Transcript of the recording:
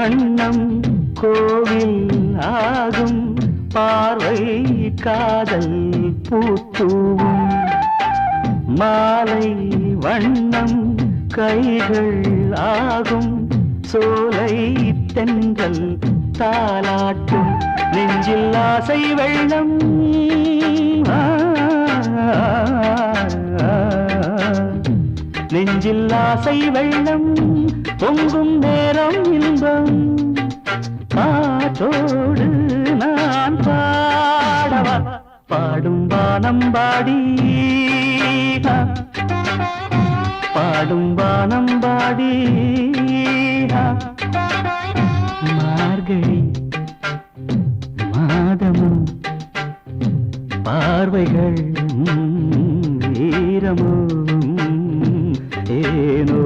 வண்ணம் கோவில் ஆகும். பார்வை காதல் பூத்தூவும். மாலை வண்ணம் கைகள் ஆகும். சோலை தென்றல் தாலாட்டும். நெஞ்சில் ஆசை வெள்ளம். நெஞ்சில் ஆசை வெள்ளம். பொங்கும் நேரம் பாடும் வானம்பாடி பாடும் வானம்பாடி மார்கழி மாதமும் பார்வைகள் வீரமும் ஏனோ